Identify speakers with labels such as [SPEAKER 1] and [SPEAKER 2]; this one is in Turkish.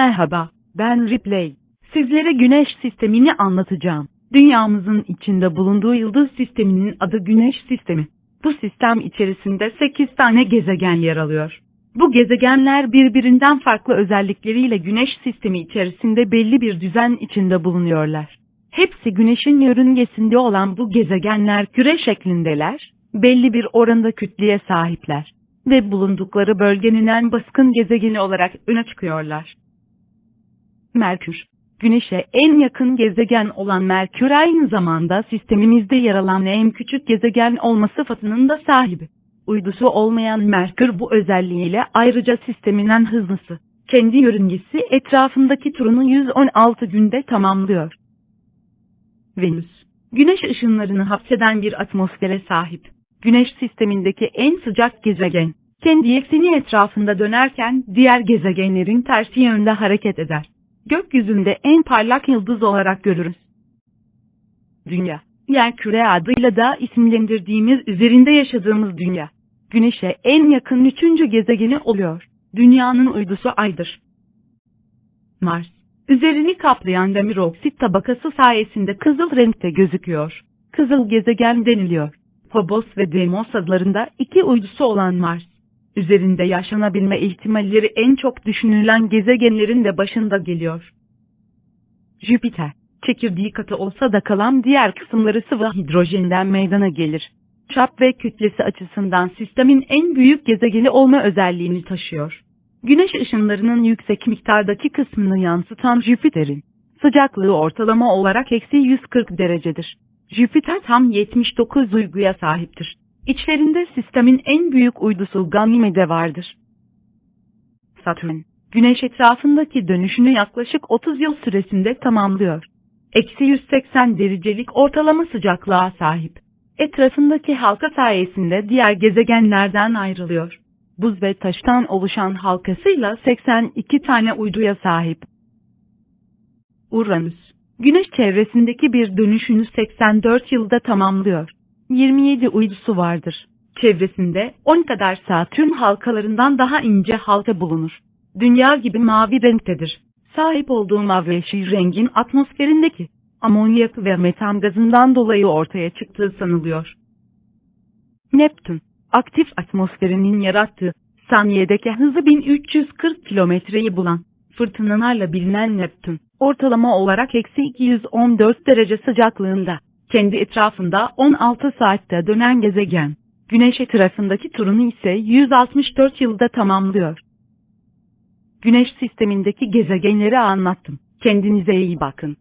[SPEAKER 1] Merhaba, ben Ripley. Sizlere Güneş sistemini anlatacağım. Dünyamızın içinde bulunduğu yıldız sisteminin adı Güneş sistemi. Bu sistem içerisinde 8 tane gezegen yer alıyor. Bu gezegenler birbirinden farklı özellikleriyle Güneş sistemi içerisinde belli bir düzen içinde bulunuyorlar. Hepsi Güneş'in yörüngesinde olan bu gezegenler küre şeklindeler, belli bir oranda kütleye sahipler ve bulundukları bölgenin en baskın gezegeni olarak öne çıkıyorlar. Merkür Güneş'e en yakın gezegen olan Merkür aynı zamanda sistemimizde yer alan en küçük gezegen olma sıfatının da sahibi. Uydusu olmayan Merkür bu özelliğiyle ayrıca sistemin en hızlısı. Kendi yörüngesi etrafındaki turunu 116 günde tamamlıyor. Venüs Güneş ışınlarını hapseden bir atmosfere sahip. Güneş sistemindeki en sıcak gezegen. Kendi ekseni etrafında dönerken diğer gezegenlerin tersi yönde hareket eder. Gökyüzünde en parlak yıldız olarak görürüz. Dünya, yer küre adıyla da isimlendirdiğimiz üzerinde yaşadığımız dünya. Güneşe en yakın üçüncü gezegeni oluyor. Dünyanın uydusu Ay'dır. Mars, üzerini kaplayan demir oksit tabakası sayesinde kızıl renkte gözüküyor. Kızıl gezegen deniliyor. Phobos ve Deimos adlarında iki uydusu olan Mars, üzerinde yaşanabilme ihtimalleri en çok düşünülen gezegenlerin de başında geliyor. Jüpiter, çekirdeği katı olsa da kalan diğer kısımları sıvı hidrojenden meydana gelir. Çap ve kütlesi açısından sistemin en büyük gezegeni olma özelliğini taşıyor. Güneş ışınlarının yüksek miktardaki kısmını yansıtan Jüpiter'in sıcaklığı ortalama olarak eksi 140 derecedir. Jüpiter tam 79 uyguya sahiptir. İçlerinde sistemin en büyük uydusu Ganymede vardır. Satürn, Güneş etrafındaki dönüşünü yaklaşık 30 yıl süresinde tamamlıyor. Eksi 180 derecelik ortalama sıcaklığa sahip. Etrafındaki halka sayesinde diğer gezegenlerden ayrılıyor. Buz ve taştan oluşan halkasıyla 82 tane uyduya sahip. Uranüs, Güneş çevresindeki bir dönüşünü 84 yılda tamamlıyor. 27 uydusu vardır. Çevresinde 10 kadar Satürn halkalarından daha ince halka bulunur. Dünya gibi mavi renktedir. Sahip olduğu mavi yeşil rengin atmosferindeki amonyak ve metan gazından dolayı ortaya çıktığı sanılıyor. Neptün, aktif atmosferinin yarattığı saniyedeki hızı 1340 kilometreyi bulan fırtınalarla bilinen Neptün, ortalama olarak eksi 214 derece sıcaklığında, kendi etrafında 16 saatte dönen gezegen, Güneş etrafındaki turunu ise 164 yılda tamamlıyor. Güneş sistemindeki gezegenleri anlattım. Kendinize iyi bakın.